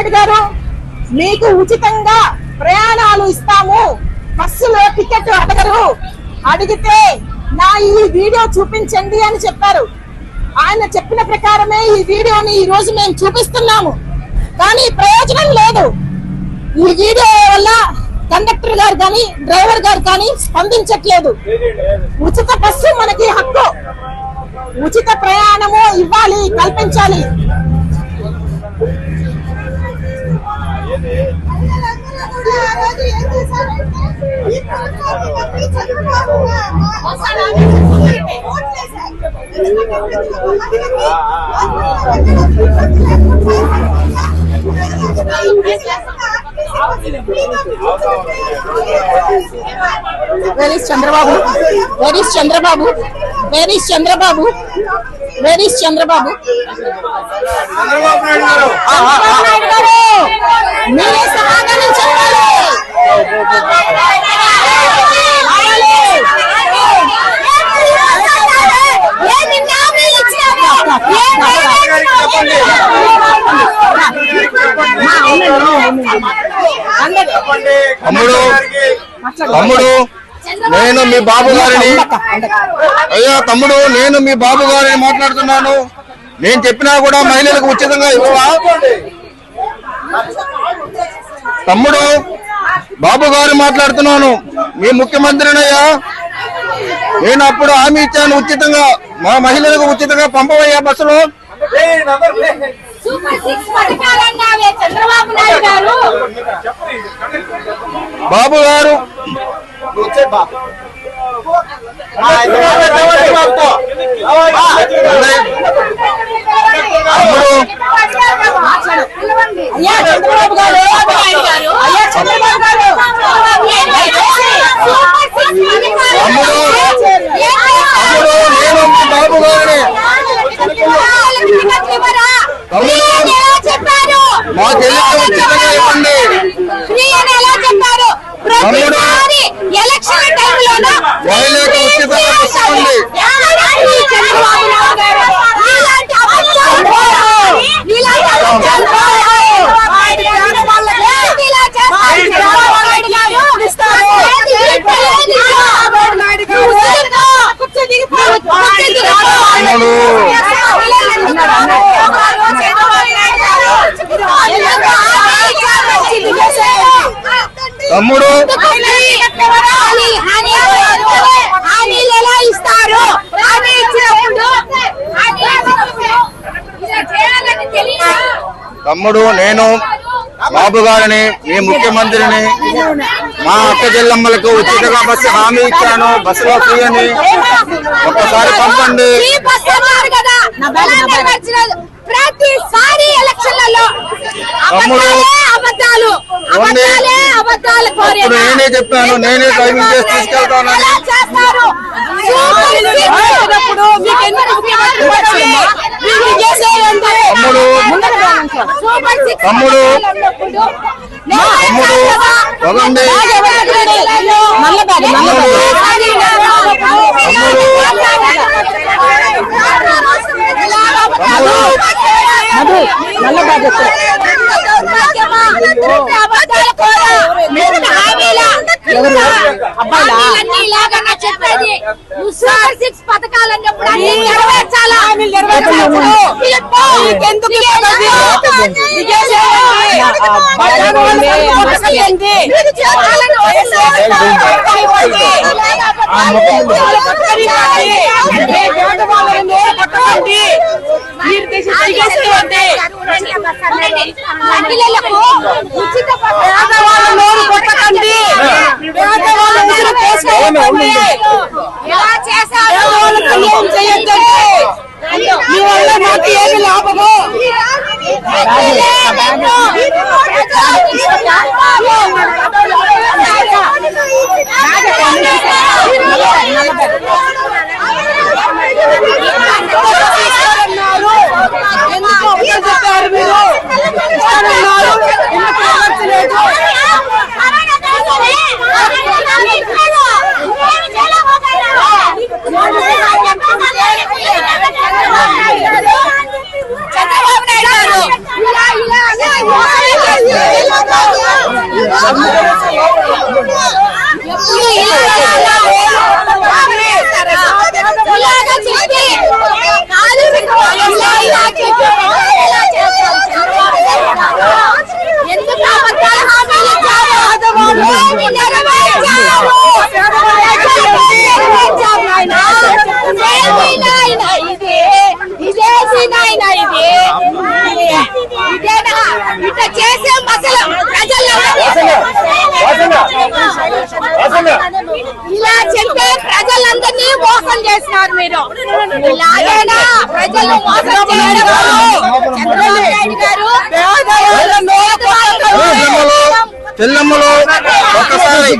నాయుడు గారు మీకు ఉచితంగా ప్రయాణాలు ఇస్తాము. బస్సులో టికెట్ అడగరు. అడిగితే నా ఈ వీడియో చూపించండి అని చెప్పారు. ఆయన చెప్పిన ప్రకారమే ఈ వీడియోని ఈ రోజు మేము చూపిస్తున్నాము. కానీ ప్రయోజనం లేదు. ఈ వీడియో వల్ల కండక్టర్ గారు కానీ డ్రైవర్ గారు కానీ స్పందించట్లేదు. ఉచిత బస్సు మనకి హక్కు. ఉచిత ప్రయాణము ఇవ్వాలి కల్పించాలి. Where is Chandrababu where is Chandrababu where is Chandrababu where is Chandrababu Chandrababu Naidu garu. మీరే సమాధానం చెప్పాలి. తమ్ముడు. తమ్ముడు నేను మీ బాబు గారిని అయ్యా తమ్ముడు నేను మీ బాబు గారిని మాట్లాడుతున్నాను నేను చెప్పినా కూడా మహిళలకు ఉచితంగా ఇవ్వవా తమ్ముడు బాబు గారు మాట్లాడుతున్నాను. మీ ముఖ్యమంత్రినయ్యా నేను అప్పుడు హామీ ఇచ్చాను ఉచితంగా. మా మహిళలకు ఉచితంగా పంపవయ్యా బస్సులో. ఏయ్, నందరు, ఏయ్. సూపర్ సిక్స్ పథకాలన్నావే చంద్రబాబు నాయుడు గారు బాబు గారు నువ్వు వచ్చేయ్ బా. ఆ, ఇది మాత్రం చంద్రబాబు బాబుతో. ఆ, తమ్ముడు అయ్యా చంద్రబాబు గారు అయ్యా చంద్రబాబు గారు తమ్ముడు తమ్ముడు నేను మీ బాబు గారిని చెప్పారు మా చెల్లికి ఉచితంగా ఇవ్వండి ఫ్రీ అని ఎలా చెప్పారు ప్రతిసారి ఎలక్షన్ టైంలోనూ మహిళలకు ఉచితంగా బస్సు ఉంది. చంద్రబాబు నాయుడు గారు ఇలాంటి అబద్ధాలు ఇలాంటి అబద్ధాలు ఇలా చేస్తారు చంద్రబాబు నాయుడు గారు చంద్రబాబు నాయుడు గారు కూర్చో దిగిపోయి కూర్చో తమ్ముడు. తమ్ముడు నేను బాబు గారిని మీ ముఖ్యమంత్రిని మా అక్క చెల్లమ్మలకు ఉచితంగా బస్సు హామీ ఇచ్చాను. బస్సులో ఫ్రీ అని ఒక్కసారి పంపండి? ప్రతిసారి ఎలక్షన్లలో? అప్పుడు నేనే చెప్పాను, నేనే డ్రైవింగ్ చేసి తీసుకెళ్తానని. తమ్ముడు. తమ్ముడు. తమ్ముడు. వదండి నల్ల చెప్పేది సూపర్ సిక్స్ పథకాలు అన్నప్పుడు అన్ని నెరవేర్చాలా? మహిళలకు ఉచిత పేదవాళ్ళ నోరు కొట్టకండి పేదవాళ్ళ ఉసురు పోసుకోకండి ఎలా చేశారు పేదవాళ్ళకి ఏం చేయొద్దండి మీ వల్ల మాకు ఏమి లాభము ఇట్లా చేసే మసలు ప్రజల్లో ఇలా చెప్తే ప్రజలందరినీ మోసం చేస్తున్నారు మీరు. ఇలాగేనా ప్రజలు మోసం చేయడం చంద్రబాబు నాయుడు గారు ఒక్కసారి.